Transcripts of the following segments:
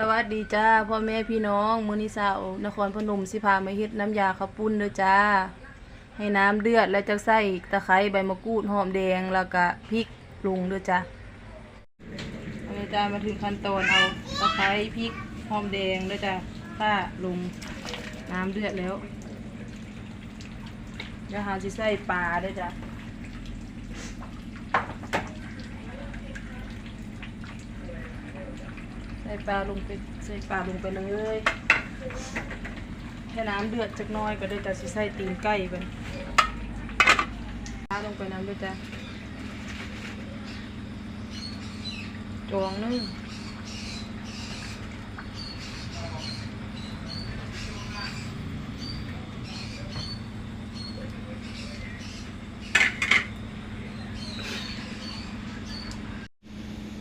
สวัสดีจ้าพ่อแม่พี่น้องมือนี้สาวนครพนมสิพามาเฮ็ดน้ำยาข้าวปุ้นเด้อจ้า ให้น้ำเดือดแล้วจะใส่ตะไคร้ใบมะกรูดหอมแดงแล้วก็พริกปรุงเด้อจ้าเอาเลยจ้ามาถึงขั้นตอนเอาตะไคร้พริกหอมแดงเด้อจ้าป้าลงน้ำเดือดแล้วเดี๋ยวหาสิใส่ปลาเด้อจ้า ส่ปลาลงไปใส่ปลาลงไปเลยแค่น้ำเดือดจักน้อยก็ได้แต่สิใส่ตีนไก่ไปปลาลงไปน้ำด้วยจ้ะจองนึง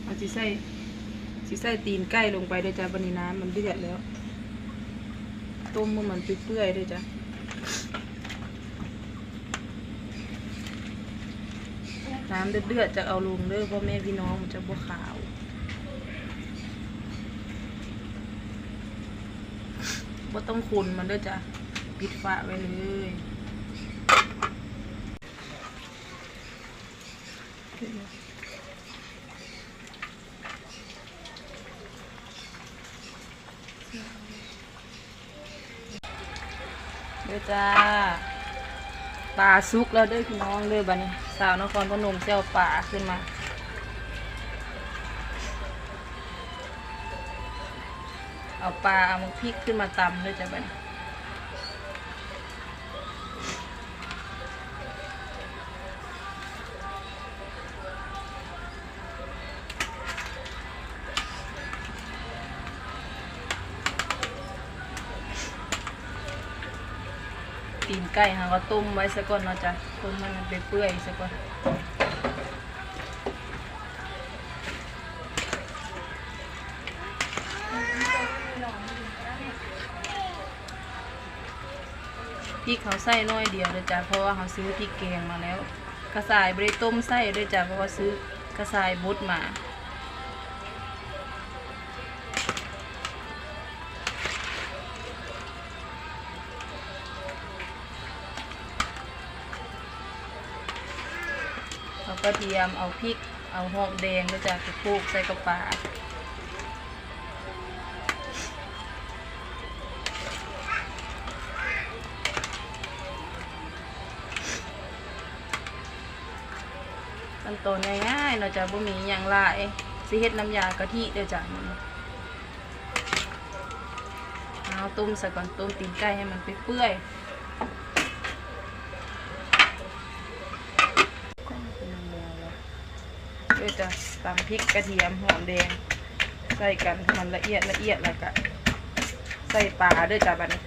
เอาสิใส่ สิใส่ตีนไก่ลงไปด้วยจ้ะบันนี้น้ำมันเดือดแล้ว ต้มมันเปื่อยๆด้วยจ้ะน้ำเดือดๆจะเอาลงเด้อพ่อแม่พี่น้องมันจะบวขาวบ่ต้องคนมันเด้อจ้ะปิดฝาไว้เลยเด้ อจ้าปลาซุกแล้วด้วยพี่น้องเลยบ้านี้ สาวนครพนมเจ้าป่าขึ้นมาเอาปลาเอามาพริกขึ้นมาตำด้วยจ้ะบ้านี้ ตีนไก่ค่ะก็ต้มไว้ซะก่อนเนาะจ้ะต้มมันเปื่อยๆซะก่อนพริกเขาใส่น้อยเดียวเลยจ้ะเพราะว่าเขาซื้อพริกแกงมาแล้ว กระสายบริต้มใส่ด้วยจ้ะเพราะว่าซื้อกระสายบดมา ระเทียม เอาพริก เอาหอมแดงแล้วจะไปคลุกใส่กระปาขั้นตอนง่ายๆเราจะบ่มีอย่างหลายสิเฮ็ดน้ำยากะทิเดี๋ยวจ้ะเอาตุ้มใส่ก่อนตุ้มตีนไก่ให้มันเปื่อยๆ เพื่อจะตำพริกกระเทียมหอมแดง ใส่กันให้มันละเอียดละเอียดแล้วก็ใส่ปลาด้วยจ้ะบัดนี้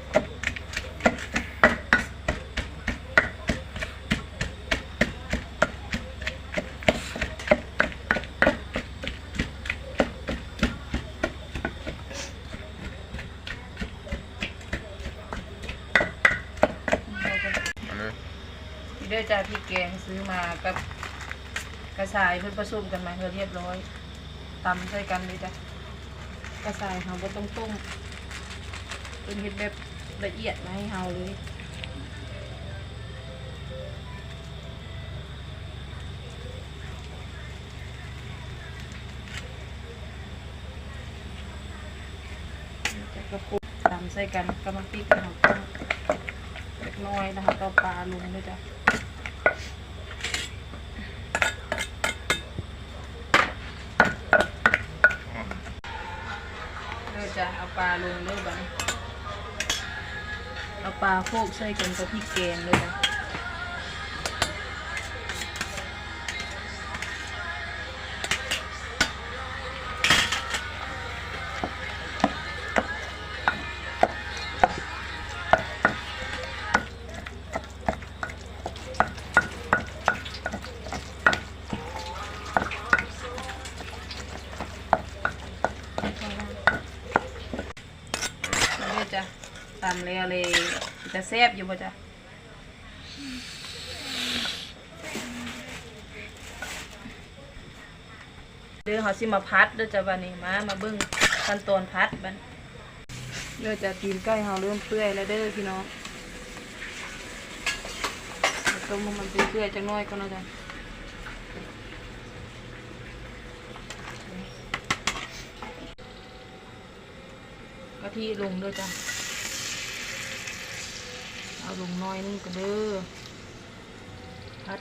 นี่ด้วยจ้ะพริกแกงซื้อมากับ กระชายเพิ่นผสมกันมาเพื่อเรียบร้อยตำใส่กันเลยจ้ะกระชายเราก็ต้องต้มเป็นเห็ดแบบละเอียดมาให้เฮาเลยจะกระปุกตำใส่กันกำลังติดของต้มเล็กน้อยนะคะก็ปลาลงด้วยจ้ะ เดี๋ยว จะเอาปลาลงเลยบ้างเอาปลาโคกใส่กันกับพริกแกงเลยนะ แล้วเลยจะแซ่บอยู่ป่จ๊ะเดี๋ยวเขาสิมาพัดเด้อจ้ะวันนี้มามาเบิ้งขั้นตอนพัดบันเดี๋ยวจะตีนใกล้เฮาเริ่มเปื่อยแล้วเด้อพี่น้องต้มให้มันเปื่อยจังน้อยก็น่าจะกะทิลงด้วยจ้ะ เอาลงน้อยนึงก็เด้อพัด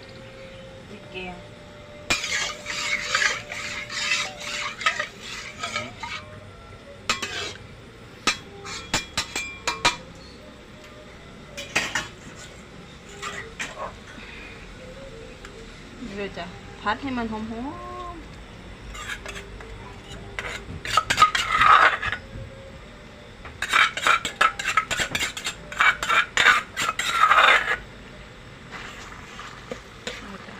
พริกแกงนี่เลยจ้ะพัดให้มันหอมๆนี่จ้ะ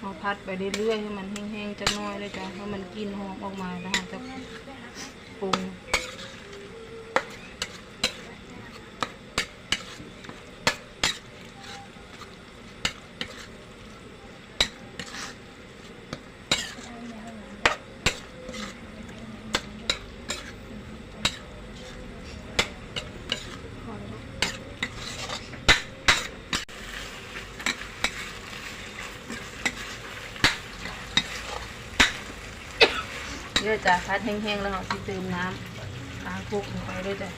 เอา พัดไปเรื่อยๆให้มันแห้งๆจักน้อยเลยจ้ะให้มันกลินหอมออกมาแล้วจะปรุง ยวจะพัดแห้งๆแล้วเราสิเติมน้ำล้างคลุกลงไปด้วยจ้ะ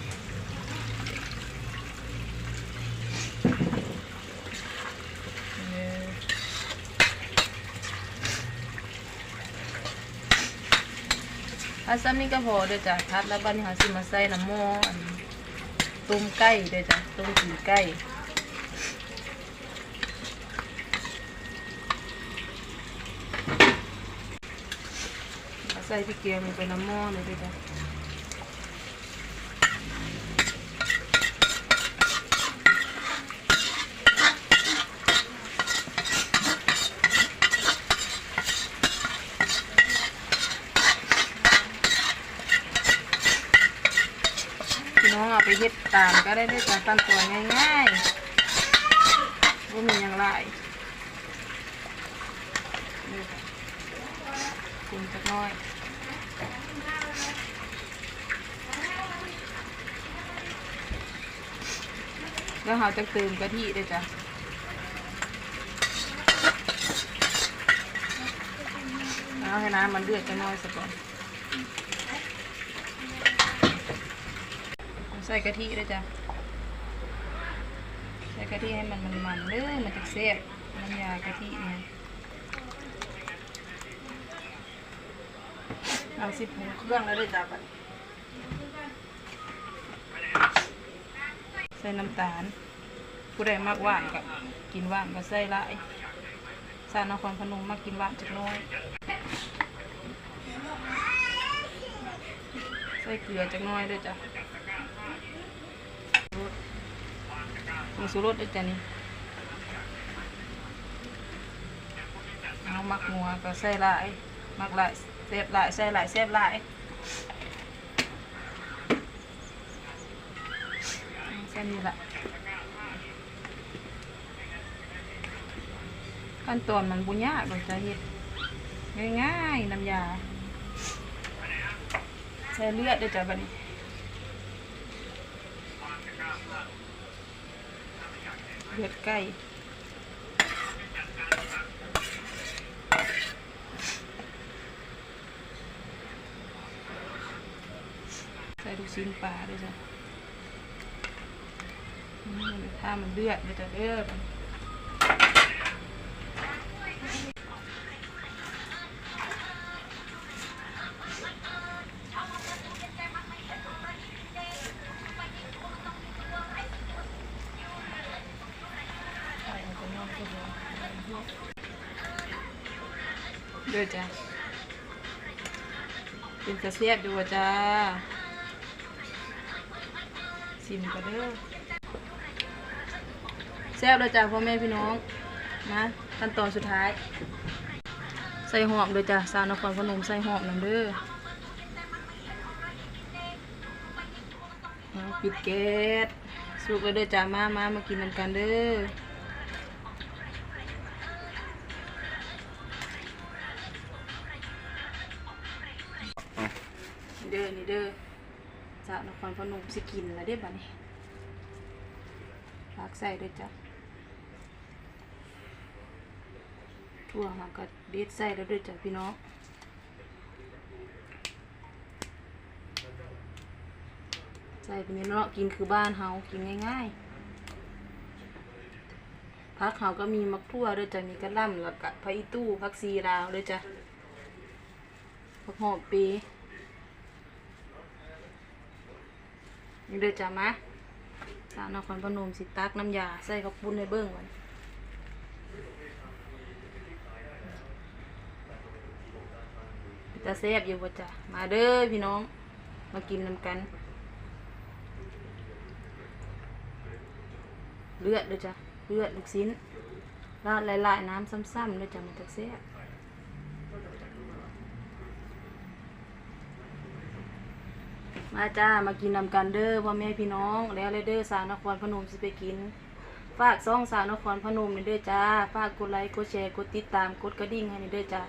พัดซ้ำนี่ก็พอดี๋ยจ้ะพัดแล้วบัดนเราสิมาใส่น้ำหม้ออันต้มไก่ดี๋ยจ้ะต้มผีไก่ ใส่พริกเกลือลงไปน้ำหม้อเลยด้วยจ้ะพี่น้องเอาไปเฮ็ดตามก็ได้ด้วยจ้ะตั้งตัวง่ายๆว่ามีอย่างไรนี่จ้ะปรุงจักน้อย แล้วเราจะเติมกะทิด้วยจ้ะแล้วให้น้ำมันเดือดจะน้อยสักก่อนใส่กะทิด้วยจ้ะใส่กะทิให้มันมันๆเด้อมันจะเสียน้ำยากะทิเนี่ยเอาสิปรุงเครื่องแล้วด้วยจ้ะบัด ใส่น้ำตาล ผู้ใดมักหวานก็กินหวานก็ใส่หลายสาวนครพนมมักกินหวานจักน้อย ใส่เกลือจักน้อยด้วยจ้ะมีสูรสด้วยจ้ะนี่เอามักงัวก็ใส่หลายมักหลายเซฟหลายใส่หลายเซฟหลาย ใส่นี่ละขั้นตอนมันบุญยากเลยจะเฮ็ดง่ายๆน้ำยาใส่เลือดด้วยจ้ะบัดนี้เลือดไก่ใส่ลูกชิ้นปลาด้วยจ้ะ ถ้ามันเลือดมันจะเลือดเด้อจ้ะเป็นกระเสียบดูจ้าซิมก็เด้อ แซ่บเลยจ้ะพ่อแม่พี่น้องนะขั้นตอนสุดท้าย ใส่หอมเลยจ้ะสาวนครพนมใส่หอมนั่นเด้อปิดแก๊สสุสุกแล้วเด้อจ้ามามามากินนำกันเด้อเด้อนี่เด้อจากนครพนมสิกินแล้วเด้อบัดนี้ฝากใส่เด้อจ้า ทั่วหาก็เด็ดใส่แล้วเด้อจ้าพี่น้องใส่ไปนี้เนาะกินคือบ้านเฮากินง่ายๆพักเฮาก็มีมักทั่วด้วยจ้ะมีกระล่ำแล้วก็ผักอีตู้ผักซีราวด้วยจ้ะผักหอมปีนี่เด้อจ้ะมาสาวนครพนมสิตักน้ำยาใส่ข้าวปุ้นในเบิ้งมัน ตาแซ่บอยู่บ่จ้ะมาเด้อพี่น้อง มากินนำกัน เลือดด้วยจ้ะเลือดลูกชิ้นราดหลายๆน้ำซ้ำๆด้วยจ้ะมันจะแซ่บมาจ้ามากินนำกันเด้อพ่อแม่พี่น้องแล้วเลยเด้อสาวนครพนมสิไปกินฝากซ่องสาวนครพนมนี่เด้อจ้าฝากกดไลค์กดแชร์กดติดตามกดกระดิ่งให้นี่เด้อจ้า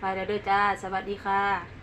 ไปแล้วเด้อจ้า สวัสดีค่ะ